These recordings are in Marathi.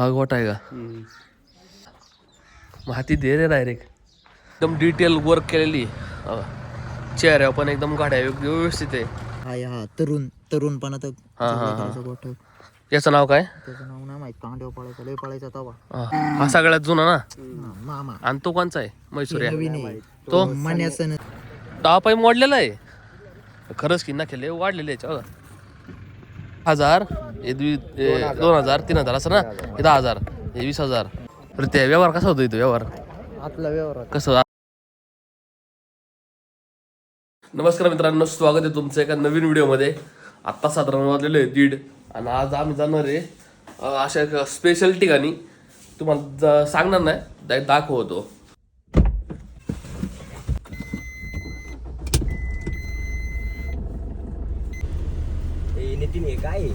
हा गोट आहे का? मग हाती दे रे डायरेक्ट एकदम डिटेल वर्क केलेली आहे. चेहऱ्यावर पण एकदम गाड्या व्यव- व्यवस्थित आहे. हा हा. तरुण तरुण पण हा, हा, हा. गोठ. याचं नाव काय? त्याचं नाव नाही माहीत. पळायचा. लय पळायचा तवा हा. हा सगळ्यात जुना ना? हा, मामा. आणि तो कोणचा आहे? नवीन आहे. तो? मन्यासन दहा पाय मोडलेला आहे. खरंच की ना केले वाढलेले बघा हजार. हे द्वि दोन हजार तीन हजार असं ना? हे दहा हजार हे वीस हजार. तर ते व्यवहार कसा होतो इथं व्यवहार? आतला व्यवहार कसं? नमस्कार मित्रांनो स्वागत आहे तुमचं एका नवीन व्हिडिओमध्ये. आत्ता साधारण वाजलेलं आहे दीड आणि आज आम्ही जाणार आहे अशा एका स्पेशल ठिकाणी. तुम्हाला सांगणार नाही दाखवतो. नितीन हे काय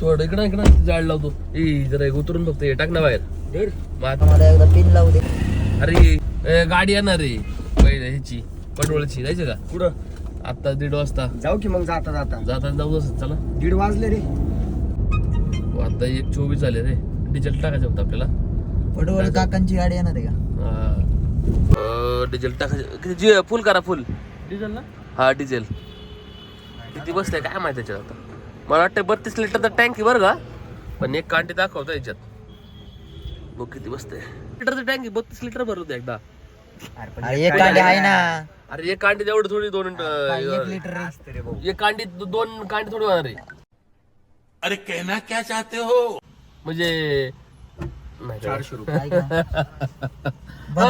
थोडं इकडं इकडं. जाळ लावतो. ए जरा एक उतरून फक्त हे टाक ना बाहेर. मग मला एकदा पिन लावू दे. अरे ए, गाडी येणार रे पहिले ह्याची. पटवळची जायचं का? कुठं? आता दीड वाजता. जाऊ की मग जाता जाता. जाता जाऊ असं. चला. दीड वाजले रे. हो, आता एक चोवीस झाले रे. डिझेल टाकायचं होतं आपल्याला. पडवळ काकांची गाडी येणार आहे का? हा. अं, डिझेल टाकायचं. किती जी फुल करा फुल. डिझेल ना हा डिझेल. किती बसते काय माहिती त्याच्यात आता? मला वाटतं बत्तीस लिटरचा टँक आहे बरं का. पण एक कांटी दाखवतो याच्यात. बघ किती बसते लिटरचं टँक आहे बत्तीस लिटर भरत होतं एकदा. अरे एक गाडी आहे ना. अरे एक कांडी तेवढं थोडी दोन एक लिटर रे. एक कांडी दोन कांडी थोडी होणार आहे. अरे कहना क्या चाहते हो? म्हणजे चारशे रुपये.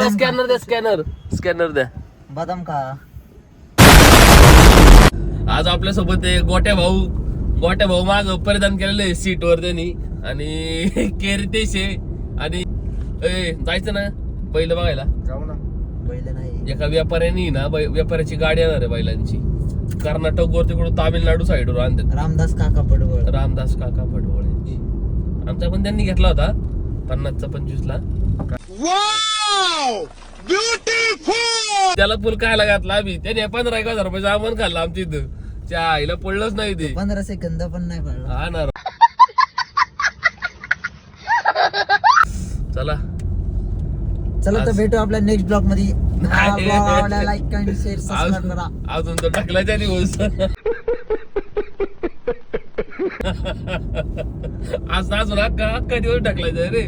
स्कॅनर द्या स्कॅनर स्कॅनर द्या. बदाम का आज आपल्यासोबत आहे गोट्या भाऊ. गोट्या भाऊ माग परिधान केलेलं आहे सीट वर त्यांनी. आणि केरतेश आहे. आणि ए, जायचं ना बैल बघायला. जाऊ ना. पहिले नाही. एका व्यापाऱ्यानी ना बै- व्यापाऱ्याची गाडी येणार आहे बैलांची. कर्नाटक वर तिकडून तामिळनाडू साईडवर आणतात. रामदास काका पडवळ. रामदास काका फडवळ यांची. आमचा पण त्यांनी घेतला होता. पन्नासचा पंचवीसला. त्याला फुल खायला घातला आम्ही. त्याने पंधरा एक हजार रुपये सामान खाल्लं आमच्या इथं. त्या आईला पडलंच नाही ते. पंधरा सेकंद पण नाही पडला. हा ना. चला. चला तर भेटू आपल्या नेक्स्ट ब्लॉगमध्ये. लाईक आणि शेअर सबस्क्राईब अजून करा. अजून तो टाकलाच्या दिवस आज अजून अख्खा अख्खा दिवस टाकलायचा रे?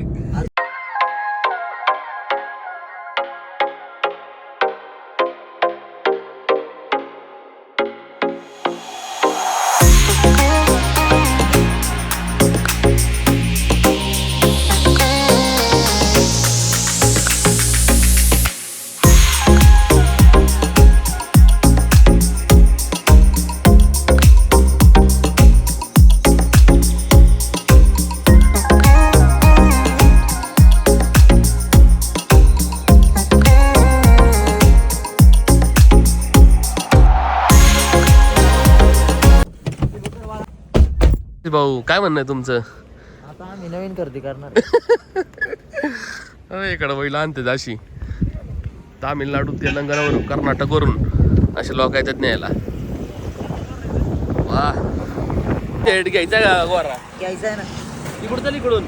काय म्हणणं आहे तुमचं? आता आम्ही नवीन खरेदी करणार. अरे इकडं बैल आणते अशी तामिळनाडू तेलंगणावरून कर्नाटकवरून. असे लोक येतात न्यायला. वा. थेट घ्यायचा का गोरा? घ्यायचा आहे ना. इकडून चल इकडून.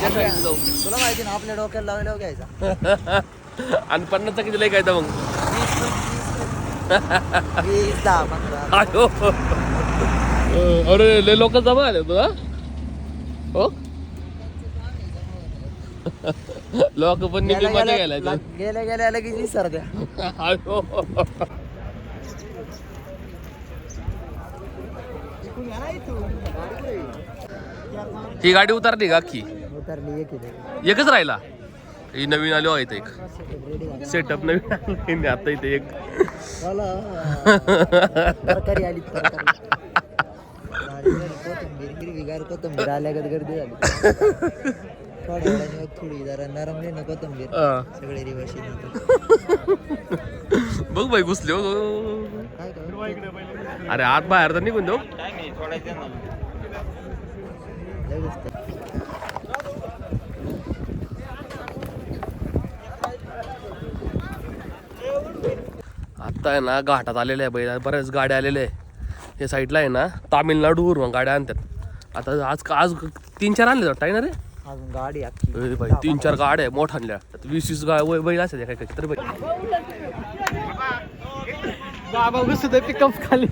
त्या side ला जाऊ. तुला माहिती ना आपल्या डोक्याला लावल्यावर घ्यायचा. आणि पन्नासचा किती लय काय मग? वीस दहा पंधरा. आयो. अरे लय लोक जमा आले तू हो? लोक पण निघली गेल्या मजा गेल्या घ्यायला गेल्या गेल्या लगेच विसर द्या आयो. ही गाडी उतरली का अख्खी? उतरली एक. एकच राहिला? ही नवीन आली आहेत एक. रेडी सेटअप नवीन आली आता इथे एक. आली कोथिंबीर हिरवीगार कोथिंबीर आल्यागत गर्दी झाली. थोड्या वेळाने मग थोडी जरा नरमली ना कोथिंबीर. हा. सगळे रिवाशी बघ बाई घुसले हो काय अरे आत बाहेर तर निघून काय. आता आहे ना घाटात आलेले आहे बैल. बऱ्याच गाड्या आलेल्या आहे. हे साईडला आहे ना तामिळनाडूवरून गाड्या आणतात. आता आज आज तीन चार आणले आहे ना रे? अजून गाडी अख्खी. तीन चार गाड्या आहे मोठ्या आणल्या. वीस वीस गाय वय बैल असेल काय काय तर बाई. बाबा बसत पिकअप खाली.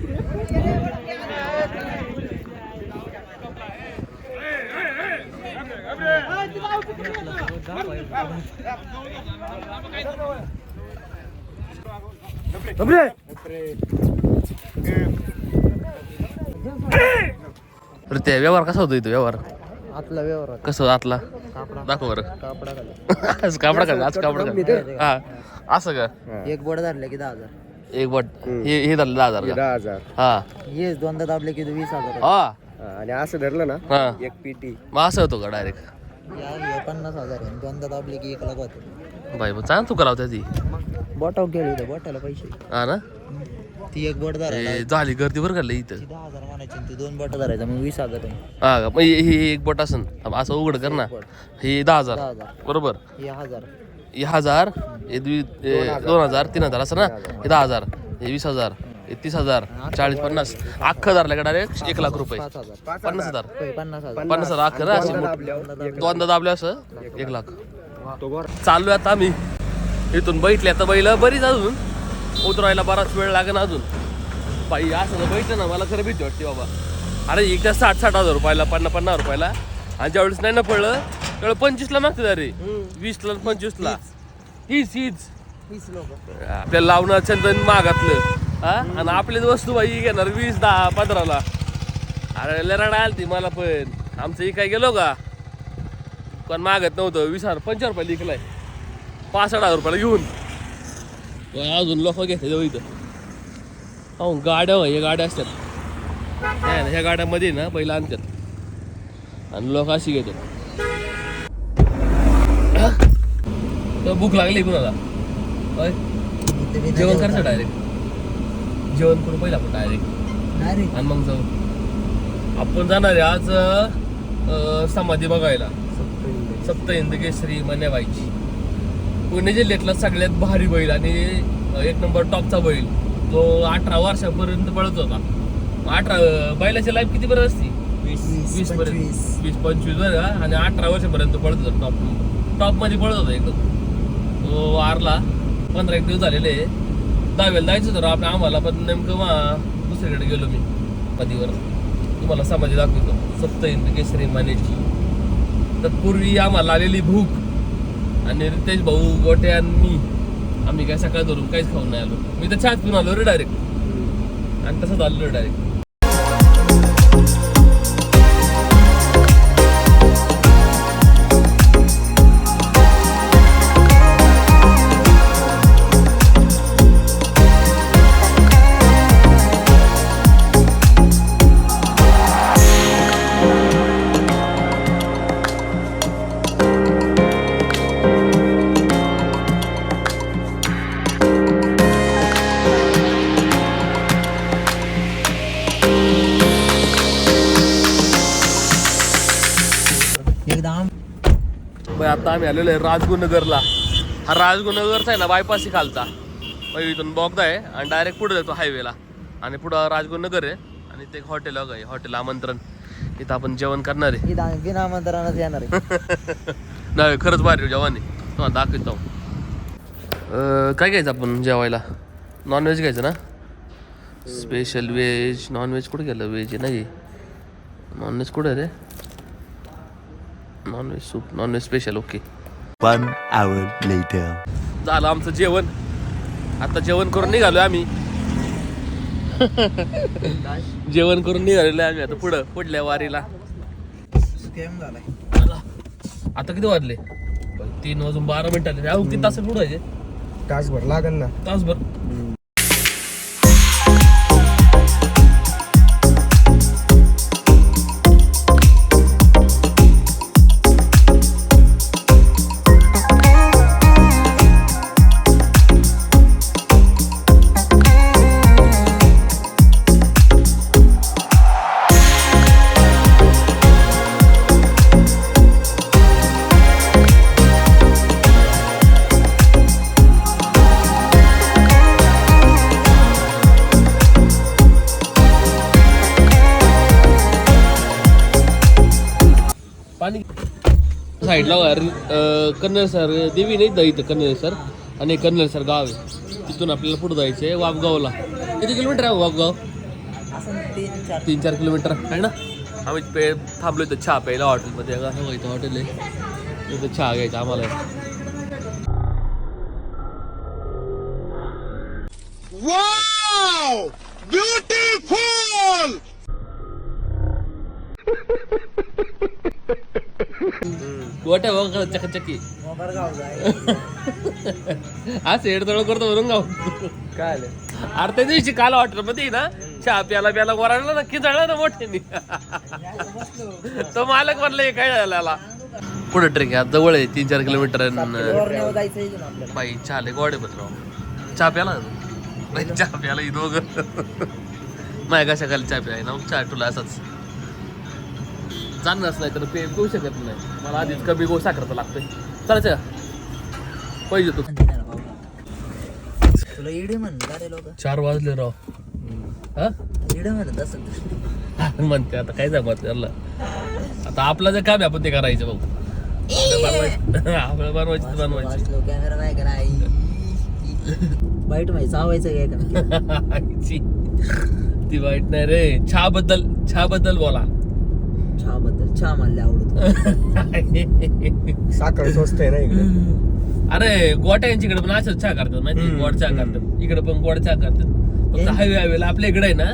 अरे ते व्यवहार कसा होतो इथं व्यवहार? आतला व्यवहार कसं आतला? कापडा. दाखव बरं. कापडा आज कापडा का आज कापडा हा. असं का? एक बोट धरले की दहा हजार. एक बट. हे हे झालं दहा हजार का? दहा हजार. हा. ये दोनदा दाबले की वीस हजार हा. आणि असं धरलं ना हा. एक पीटी. मग असं होतो का डायरेक्ट हे पन्नास हजार आहे. दोनदा दाबले की एक लाख होते. बाई मग चांग तू करावं ती बोटाव केली होते बोटाला पैसे. हा ना? ती एक बोट धरायला झाली गर्दी बरं का इथं? ती दहा हजार म्हणायची आणि ती दोन बोट धरायचा मग वीस हजार आहे. हा का? मग हे हे एक बोट असन. असं उघड कर ना. हे दहा हजार. दहा हजार. बरोबर? हे हजार. हे हजार हे द्वि हे दोन हजार. तीन हजार असं ना? हे दहा हजार हे वीस हजार हे तीस हजार चाळीस पन्नास. अख्खं धरलं का डायरेक्ट एक लाख रुपये. पाच हजार. पन्नास हजार. होय, पन्नास हजार. पन्नास हजार अख्खं ना? अशी मोठी. दोनदा दाबले असं? एक लाख. चाललोय आता आम्ही. इथून बैठले आता बैल. बरीच अजून. उतरायला बराच वेळ लागेल अजून. बाई असं बैठलं ना मला खरं भीती वाटते बाबा. अरे एकदा साठ साठ हजार रुपयाला पन्नास पन्नास रुपयाला. आणि ज्यावेळेस नाही ना पडलं त्यावेळेस पंचवीसला मागते अरे. वीसला आणि पंचवीसला. हीच हीच. आपल्याला लावणार चंदन मागातलं. हा? आणि आपलीच वस्तू बाई घेणार वीस दहा पंधराला. अरे लराडा आलती मला पण. आमचं ही काय गेलो का? पण मागत नव्हतं. वीस हजार पंचावन्न रुपये लिखलाय. पासष्ट हजार रुपयाला घेऊन. पण अजून लोक घेते जाऊ इथं. हो गाड्या हो, गाड्या असतात. नाही ना ह्या गाड्यामध्ये ना पहिला आणतात. आणि लोक अशी घेतात. तर भूक लागली कुणाला? जेवण करायचं डायरेक्ट जेवण करू पहिला आपण डायरेक्ट आणि मग जाऊ. आपण जाणार आहे आज समाधी बघायला. सप्त हिंद केसरी मन्याबाईची. पुणे जिल्ह्यातला सगळ्यात भारी बैल आणि एक नंबर टॉपचा बैल. तो अठरा वर्षापर्यंत पळत होता. अठरा बैलाची लाईफ किती बरं असती? वीस. पर्यंत. वीस पंचवीस बरं का आणि अठरा वर्षापर्यंत पळत होता टॉप टॉपमध्ये पळत होता एकदम. तो वारला. पंधरा एक दिवस झालेले. दहाव्याला जायचं होतं आपल्या आम्हाला पण नेमकं मा दुसरीकडे गेलो मी. नदीवर तुम्हाला समाधी दाखवतो. सप्त केसरी मानेची. तत्पूर्वी आम्हाला आलेली भूक. आणि रितेश भाऊ गोटे आणि मी. आम्ही काय सकाळ धरून काहीच खाऊन नाही आलो. मी तर चहाच पिऊन आलो रे डायरेक्ट आणि तसंच आलो रे डायरेक्ट आम्ही आलेलो आहे राजगुरुनगरला. हा राजगुरुनगरचा आहे ना बायपासी खालचा. मग इथून बॉगदा आहे आणि डायरेक्ट पुढे जातो हायवेला आणि पुढं राजगुरुनगर आहे आणि ते एक हॉटेल आहे हॉटेल आमंत्रण. इथं आपण जेवण करणार आहे. बिना आमंत्रणात येणार आहे. नाही खरंच भारी जेवण आहे. तुम्हाला दाखवतो. काय घ्यायचं आपण जेवायला? नॉनव्हेज घ्यायचं ना? स्पेशल व्हेज नॉनव्हेज कुठे गेलं? व्हेज नाही नॉनव्हेज कुठे आहे रे? Non veg soup non veg special okay One hour later. झालं आमचं जेवण. आता जेवण करून निघालोय आम्ही. जेवण करून निघालेलो आम्ही आता पुढं पुढल्या वारीला. चला. आता किती वाजले? तीन वाजून बारा मिनिटाले अहो किती तास पुढं तासभर लागन ना. तासभर? कन्नड सर देवी नाही इथं कन्नड सर आणि कन्नड सर गाव आहे. तिथून आपल्याला पुढे जायचं आहे हो वापगावला किती किलोमीटर आहे वापगाव तीन चार किलोमीटर आहे ना? आम्ही पे थांबलो इथं चहा प्यायला हॉटेलमध्ये. हो इथं हॉटेल आहे. इथं चहा घ्यायचा आम्हाला. गोट्या बघ चकचकी मोबाईल गाव हा सेडतळ करतो म्हणून गाव. काय आलं अरे त्या दिवशी काल हॉटेल मध्ये ना चहा प्याला प्याला वराडला ना खिचडला ना मोठ्यानी. तो मालक म्हणलं काय झाला पुढे ट्रेक आहे जवळ आहे तीन चार किलोमीटर बाई चहा लय गोडे पत्र. चहा प्याला? चहा प्याला दोघं. नाही कशा खाली चहा प्याय ना चहा टुला असाच. जाणच नाही तर पे पिऊ शकत नाही. मला आधीच कमी गो साखर लागतंय. चालायचं पाहिजे तू तुला इडी म्हणलं रे लोक. चार वाजले राव. हा? इडी म्हणत असं. म्हणते आता काय जमत त्याला आता आपलं जे काम आहे आपण ते करायचं भाऊ आपल्याला बनवायचं. ते बनवायचं. कॅमेरा नाही वाईट माहिती चावायचं काय का. ती वाईट नाही रे. चहा बद्दल चहा बद्दल बोला. चहा बद्दल चहा मला आवडतो. साखर स्वस्त आहे ना इकडे? अरे गोट्या यांच्याकडे पण असंच चहा करतात माहिती गोड चहा करतात. इकडे पण गोड चहा करतात. फक्त हायवे हायवेला आपल्या इकडे आहे ना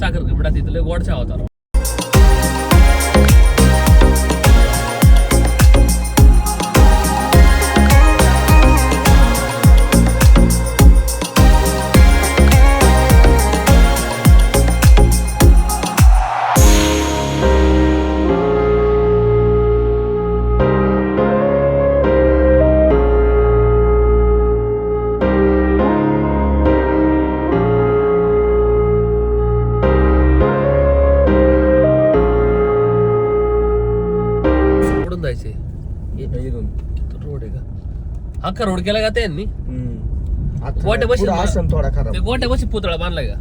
साखर कपडा तिथं लय गोड चहा होता. का हा का रोड केला का त्यांनी? गोट्या बशी थोडा खराब. गोट्या बशी पुतळा बांधलाय का?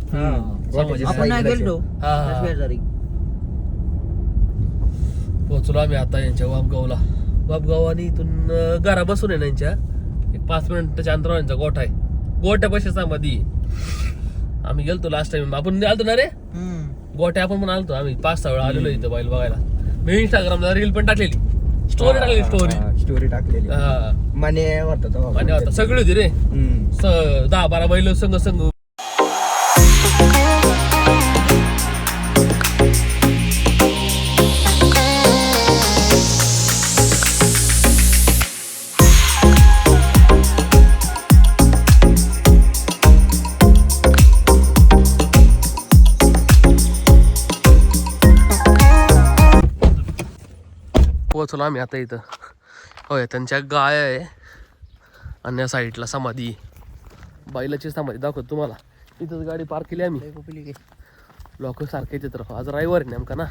आपण नाही गेलो. हा, हा. पोहोचलो आम्ही आता यांच्या वापगावला. वापगाव आणि इथून घरा बसून आहे ना यांच्या. एक पाच मिनिटाच्या अंतरावर यांचा गोठा आहे. गोट्या बशाचा मध्ये आम्ही गेलतो लास्ट टाइम आपण आलतो ना रे? हम्म. गोट्या आपण पण आलतो आम्ही. पाच सहा वेळा आलेलो इथं बैल बघायला. मी इंस्टाग्रामला रील पण टाकलेली. स्टोरी टाकलेली स्टोरी स्टोरी टाकलेली. हा. माने होता. आणि आता सगळी होती रे. हम्म. स- दहा बारा बैल संघ संघ. पोहोचलो आम्ही आता इथं. होय त्यांच्या गाय आहे. आणि या साईडला समाधी. बैलाची समाधी दाखवतो तुम्हाला. इथंच गाडी पार्क केली आम्ही. लोक सारखे राव आज रविवार नेमका ना.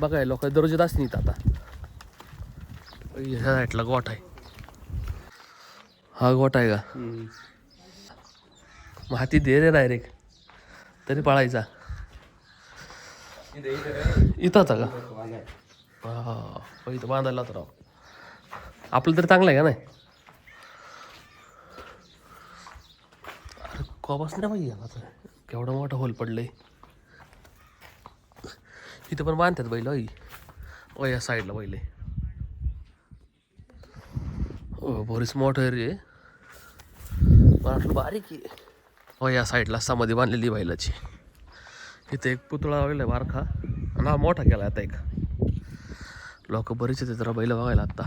बघाय लोक दररोज असतील इथं आता. ह्या साईडला गोठ आहे. हा गोठ आहे का? हाती दे रे डायरेक्ट तरी पळायचा. इथंच का? हा इथं बांधायला तर राव. आपलं तर चांगलं आहे का नाही? अरे कॉबस नाही पाहिजे आता केवढा मोठा होल पडलंय. इथं पण बांधतात बैल आई. ओ या साईडला बैल आहे. हो बरीच मोठं आहे रे. वाटलं बारीक आहे. हो या साईडला समाधी बांधलेली आहे बैलाची. इथे एक पुतळा लावलेला आहे बारखा. आणि हा मोठा केला आता एक. लोक बरेच येते जरा बैल बघायला आता.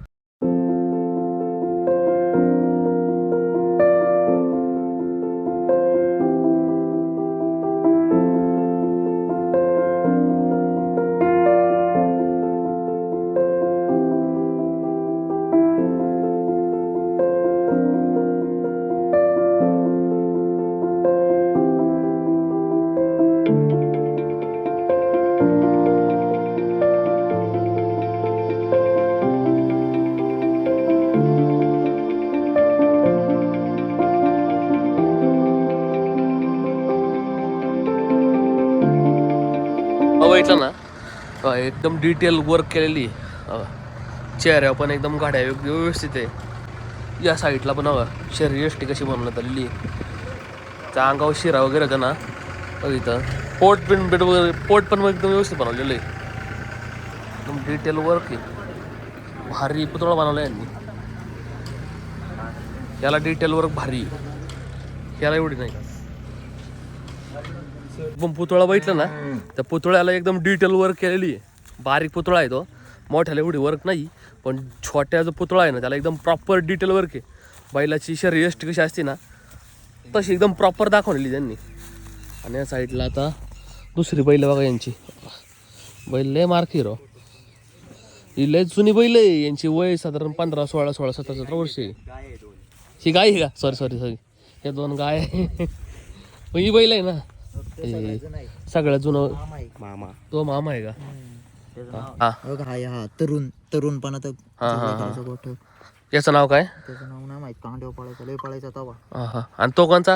एकदम डिटेल वर्क केलेली. चेहऱ्या चेहऱ्यावर पण एकदम गाड्या व्यव- व्यवस्थित आहे. या साईडला पण हवा. शरीर एष्टी कशी बनवण्यात आलेली त्या अंगावर शिरा वगैरे होता ना इथं. पोट पण बेट वगैरे पोट पण एकदम व्यवस्थित बनवलेलं आहे. एकदम डिटेल वर्क आहे. भारी पुतळा बनवला यांनी. याला डिटेल वर्क भारी. याला एवढी नाही. पण पुतळा बघितलं ना? त्या पुतळ्याला एकदम डिटेल वर्क केलेली आहे. बारीक पुतळा आहे तो. मोठ्याला एवढी वर्क नाही पण छोट्या जो पुतळा आहे ना त्याला एकदम प्रॉपर डिटेल वर्क आहे. बैलाची शरीर यष्टी कशी असते ना तशी एकदम प्रॉपर दाखवलेली त्यांनी. आणि या साईडला आता दुसरी बैल बघा यांची. बैल लय मार्क हिरो ही लय जुनी बैल आहे यांची वय साधारण पंधरा सोळा सोळा सतरा सतरा वर्ष आहे. ही गाय आहे का? सॉरी सॉरी सॉरी हे दोन गाय. आहे. ही बैल आहे ना. सगळ्यात जुनं मामा आहे. मामा. तो मामा आहे का? त्याचं नाव हा. बघ हा हा तरुण तरुणपणा तर हा, हा, हा. गोठ. याचं नाव काय? त्याचं नाव नाही माहीत कांड्यावर पळायचा लय पळायचा तवा. हा हा. आणि तो कोणचा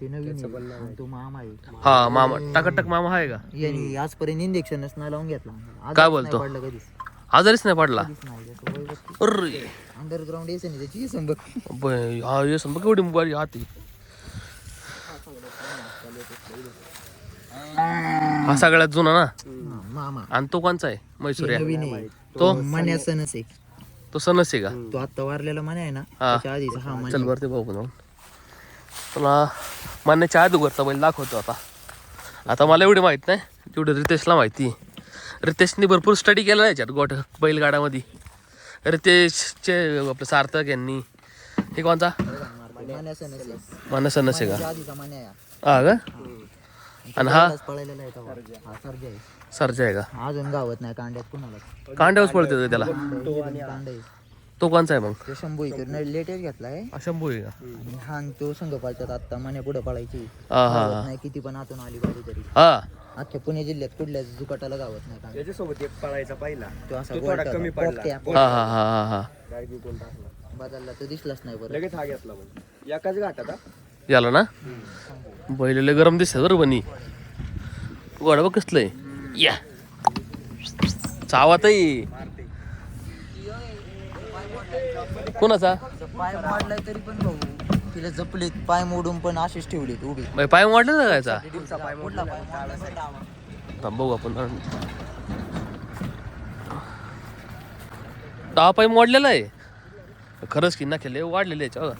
ते नवीन आहे. आणि तो मामा आहे. हा मामा. टकटक मामा आहे का? यांनी आजपर्यंत इंजेक्शनच नाही लावून घेतला. आजारीच काय नाही बोलतो? पडलं कधीच. आजारीच नाही पडला? कधीच नाही त्याचं वय बघ. अंडरग्राऊंड त्याची ब- हा ये बघ केवढी हाती. हा सगळ्यात जुना ना? मामा. आणि तो कोणचा आहे? नवीन आहे. तो? मन्या सणच आहे. तो सणस आहे का? तो आता वारलेला मन्या आहे ना? हा. त्याच्या आधीचा. हा चल मन्या. बरं ते भाऊ जाऊन. तुला मान्याच्या अगोदरचा बैल दाखवतो आता. आता मला एवढी माहीत नाही. तेवढं रितेशला माहिती आहे. रितेशने भरपूर स्टडी केला याच्यात गोट बैलगाड्यामध्ये. रितेशचे आपलं सार्थक यांनी. हे कोणता मन्या सणच आहे. मानस नसे का? त्याच्या आधीचा मन्या आहे. हा का? आणि हा? तवा. हा सर्जा आहे. सरजा आहे का? अजून गावत नाही कांड्यात कुणाला पळते त्याला. कांड आहे तो कोणचा आहे मग? तो शंभू इकडे लेटेस्ट घेतलाय. हा, शंभू आहे का? आणि हा आणि तो संघ पाळतात आता मने पुढे पळायची. हा हा गावत नाही किती पण आतून आली बारी तरी. हा. अख्ख्या पुणे जिल्ह्यात कुठल्याच जुकाटाला गावत नाही कांड. त्याच्यासोबत एक पळायचा पहिला. तो असा तो थोडा गोलटा कमी होता. पडला. पोपट्या. हा हा हा हा हा. गाडी कोण टाकला. बदलला तर दिसलाच नाही बरं लगेच हा घेतला एकाच घाटात हा. याला ना? बैलेले गरम दिसत बरं बनी. गोडा बघ कसलंय या. चावातही कोणाचा? पाय मोडलाय तरी पण भाऊ तिला जपलेत पाय मोडून पण अशीच ठेवलीत उभी बाई, पाय मोडला ना जायचा. पाय मोडला? थांब बघू आपण. दहा पाय मोडलेला आहे. खरंच की ना केले वाढलेले याच्यावर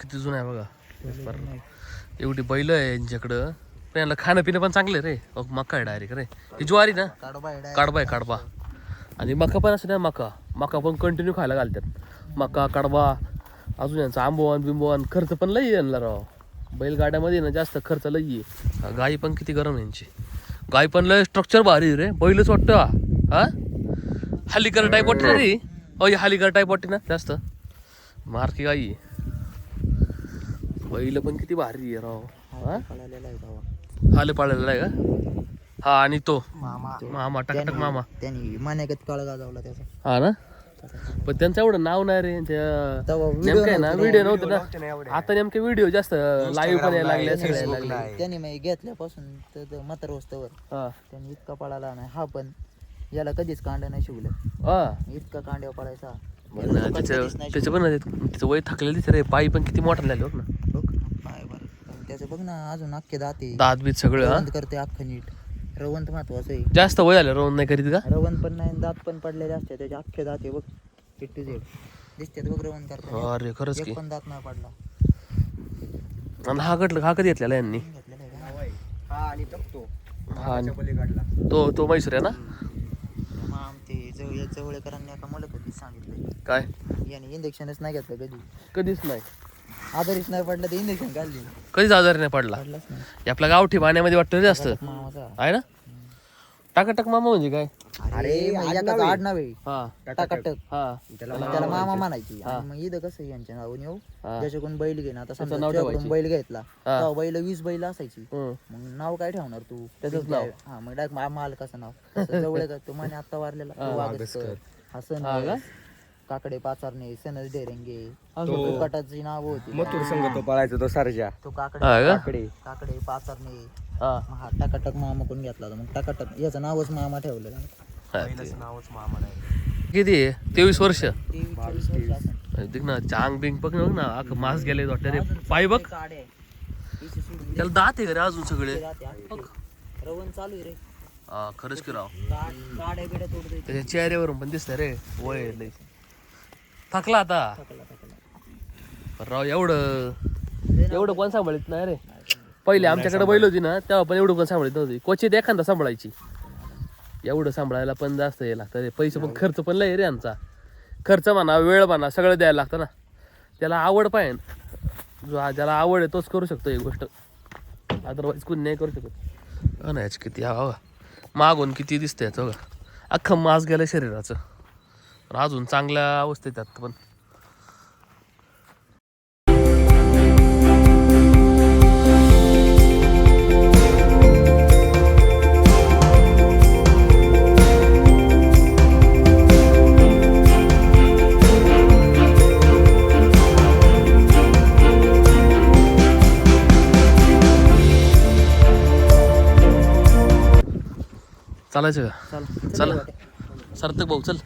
किती जुना आहे बघा. एवढी बैल आहे यांच्याकडं. पण यांना खाणं पिणं पण चांगलं रे. मका आहे डायरेक्ट रे. ही ज्वारी ना? काढोबा आहे कडबा आणि मका पण असं नाही मका. मका पण कंटिन्यू खायला घालतात. मका कडबा अजून यांचा आंबोवान बिंबोवान खर्च पण लई यांना राव. बैलगाड्यामध्ये ना जास्त खर्च लई आहे. गाई पण किती गरम आहे यांची. गाय पण लय स्ट्रक्चर भारी रे. बैलच वाटतं. हा? हालिकर टाईप वाटते ना रे हो. ही हालिकर टाईप वाटते ना जास्त. मारकी गाई. बैल पण किती भारी आहे राव. हा? पळालेला आहे पाळलेला आहे का? हा आणि तो. मामा. मामा टकटक मामा. त्यांनी मान्यागत काळ गाजवला त्याचा. हा ना? पण त्यांचं एवढं नाव नाही रे नेमकं ना व्हिडिओ नव्हते ना? आता नेमके व्हिडिओ जास्त लाईव्ह पण यायला लागले सगळे यायला लागले. त्यांनी मग घेतल्यापासून तर म्हातार वस्तूवर हा. त्यांनी इतका पळाला नाही. हा पण याला कधीच कांड नाही शिवलं. इतका कांड्यावर पळायचा. त्याचं पण ना ते- त्याचं वय थकलेलं दिसत रे पायी पण किती मोठा झाले बघ ना. बघ पाय बरं. पण त्याचं बघ ना अजून अख्खे दाते दात बीत सगळं हा? रवंत करते अख्खं नीट. रवंत महत्वाचं आहे. जास्त वय झालं रोहन नाही करीत का? रवंत पण नाही दात पण पडलेले असते त्याचे अख्खे दाते बघ. ए टू झेड दिसतात वगैरे वन करतात अरे खरंच की. एक पण दात नाही पडला. आणि हा कटलं हा कधी घेतलेला यांनी? घेतलेला आहे का? होय. हा आणि पलीकडला. तो तो मैसूर आहे ना? आमचे जवळ जवळकरांनी एका मला कधी सांगितलं काय? याने इंजेक्शनच नाही घेतलं कधी कधीच नाही. आजारीच नाही पडलं तर इंजेक्शन काढली. कधीच आजारी नाही पडला? पडलाच नाही. हे आपल्या गावठी पाण्यामध्ये वाटतं जास्त. मामाचा. आहे ना? टाकाटक मामा म्हणजे काय? अरे एकाचं आडनाव आहे हा. टाकाटक हा. त्याला मामा म्हणायची आणि मग इथं कसं यांच्या नावाने येऊ. ज्याच्याकडून बैल आता समजा नाव तुझ्याकडून ठेवायची. बैल घेतला. तेव्हा बैल वीस बैल असायची. मग नाव काय ठेवणार तू? तुमच्या- नाव. हा मग डायरेक्ट मालकाचं नाव. जवळ का तो म्हणे आता वारलेला. वागसकर हा हा का? काकडे पाचारणे सनज डेरंगे तो- कटाची नाव होती. मथुर संघ तो पळायचा तो सरजा. तो काकडे काकडे काकडे पाचारणे. मग हा टाकाटक मामा कोण घेतला होता? मग टाकाटक याचं नावच मामा ठेवलेलं हा, ते. किती? आहे तेवीस वर्ष? तेवीस चोवीस वर्ष असेल. देख ना चांग बिंग बघ ना बघ ना अख्खं मास गेले वाटतं रे. पाय बघ. काड्या आहे. इथे सोडून त्याला दात आहे का रे अजून सगळे? दे आहे. रवण चालू आहे रे. हा खरंच की राव. काड- काड्या बिड्या तोडतोय त्याच्या चेहऱ्यावरून पण दिसतंय रे. वय लय. थकला आता. थकला, थकला. पण राव एवढं एवढं कोण सांभाळत नाही रे? पहिले आमच्याकडे बैल होती ना तेव्हा पण एवढं कोण सांभाळत नव्हती. क्वचित एखादा सांभाळायची. एवढं सांभाळायला पण जास्त हे लागतं रे. पैसे पण खर्च पण लय रे आमचा खर्च म्हणा वेळ म्हणा सगळं द्यायला लागतं ना. त्याला आवड पाहिजे जो ज्याला आवड आहे तोच करू शकतो ही गोष्ट. अदरवाईज कोणी नाही करू शकत. हा ना याची किती हा बघा मागून किती दिसतंय याचं बघा. अख्खं मास गेलं शरीराचं. पण अजून चांगल्या अवस्थेत त्यात पण. चालायचं का? चल चला सार्थक भाऊ चल.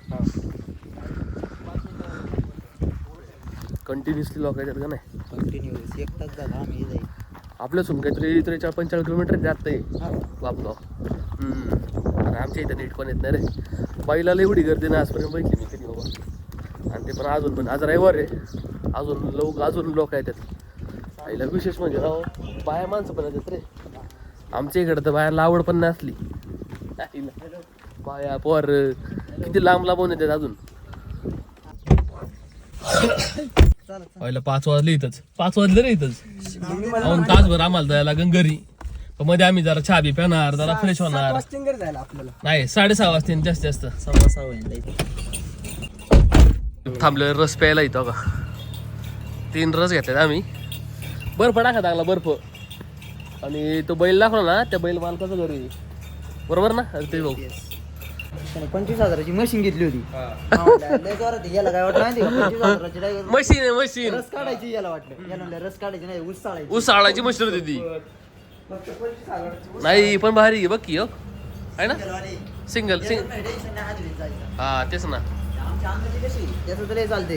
कंटिन्युअसली लोक येतात का नाही? कंटिन्यू एक तास झाला आम्ही जाईल आपल्यासून काहीतरी पंचेचाळीस किलोमीटर जात आहे. बापगाव. हम्म. आणि आमच्या इथं नीट पण येत नाही रे. बैलाला एवढी गर्दी नाही आजपर्यंत बघितली मी कधी बाबा. आणि ते पण अजून पण आज रविवार आहे. अजून लोक अजून लोक येतात आईला विशेष म्हणजे राव बाया माणसं पण येतात रे. आमच्या इकडं तर बायाला आवड पण नसली. पोर. किती लांब लांबून येतात अजून? चला पहिला पाच वाजले इथंच. पाच वाजले रे इथंच. पाऊन तासभर आम्हाला जायला लागेल घरी. पण मध्ये आम्ही जरा चहा बी पिणार जरा फ्रेश होणार. नाही साडेसहा वाजता जास्तीत जास्त. सव्वा सहा थांबलं रस प्यायला इथं का? तीन रस घेतलेत आम्ही. बर्फ टाका लागला बर्फ. आणि तो बैल दाखवला ना त्या बैल मालकाचं घरी. बरोबर ना? ते भाऊ. पंचवीस हजाराची मशीन घेतली होती. लय जोरात आहे. याला काय वाटलं माहिती का? पंचवीस हजाराची direct मशीन आहे मशीन रस काढायची याला वाटलं. याला म्हणलं रस काढायची नाही ऊस आळाची मशीन होती ती. नाही पण भारी आहे बघ की हो. आहे ना? सिंगल सिंगल नाही जायचं हा तेच ना. आमच्या अंगाची कशी? त्याचं तरी चालते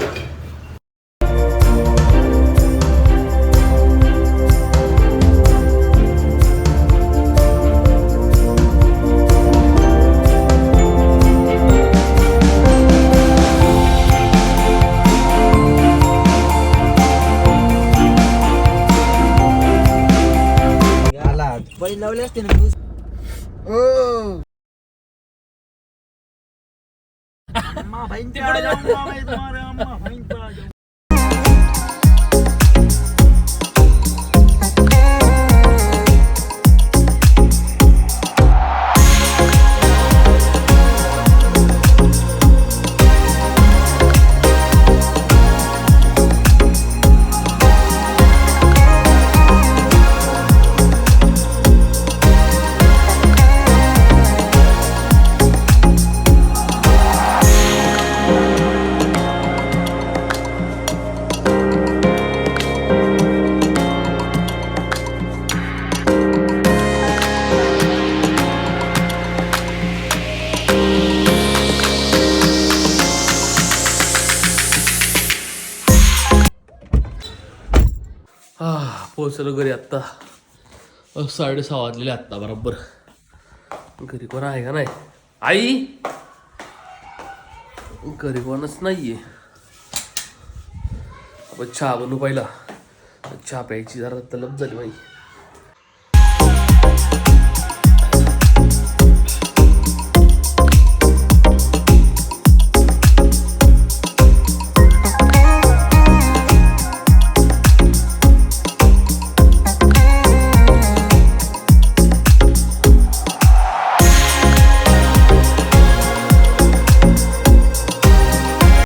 बैल लावले असते ना ऊस हा पोहोचलो घरी आत्ता. साडेसहा वाजलेले आत्ता बरोबर. घरी कोण आहे का नाही? आई! घरी कोणच नाहीये. व चहा बनवू पहिला. चहा प्यायची जरा तलब झाली माहिती